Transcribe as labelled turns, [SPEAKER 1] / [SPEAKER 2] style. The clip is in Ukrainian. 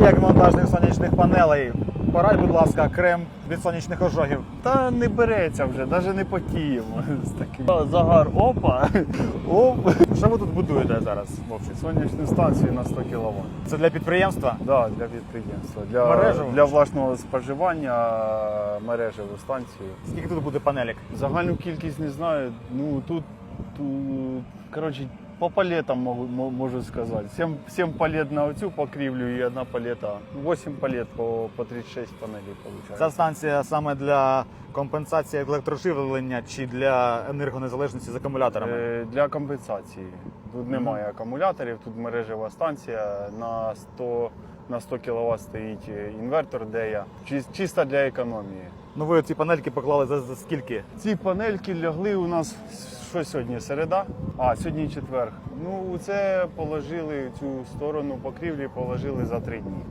[SPEAKER 1] як монтажних сонячних панелей. Порадь, будь ласка, крем від сонячних ожогів.
[SPEAKER 2] Та не береться вже, навіть не потіємо з таким. Загар опа, оп.
[SPEAKER 1] Що ви тут будуєте зараз, Вовчик?
[SPEAKER 2] Сонячну станцію на 100 кВт.
[SPEAKER 1] Це для підприємства?
[SPEAKER 2] Да, для підприємства. Для,
[SPEAKER 1] Мережеву?
[SPEAKER 2] для власного споживання мережеву станцію.
[SPEAKER 1] Скільки тут буде панелік?
[SPEAKER 2] Загальну кількість не знаю. Ну тут, тут коротше, по палетам можу, можу сказати. 7, 7 палет на оцю покрівлю і одна палета. 8 палет по, по 36 панелей виходить.
[SPEAKER 1] Ця станція саме для компенсації електроживлення чи для енергонезалежності з акумуляторами?
[SPEAKER 2] Е, Для компенсації. Тут немає акумуляторів, тут мережева станція на 100, на 100 кВт стоїть е, інвертор, де я. Чис- Чисто для економії.
[SPEAKER 1] Ну ви ці панельки поклали за, за скільки?
[SPEAKER 2] Ці панельки лягли у нас що сьогодні? Середа? А, сьогодні четвер. Ну, це положили цю сторону покрівлі, положили за три дні.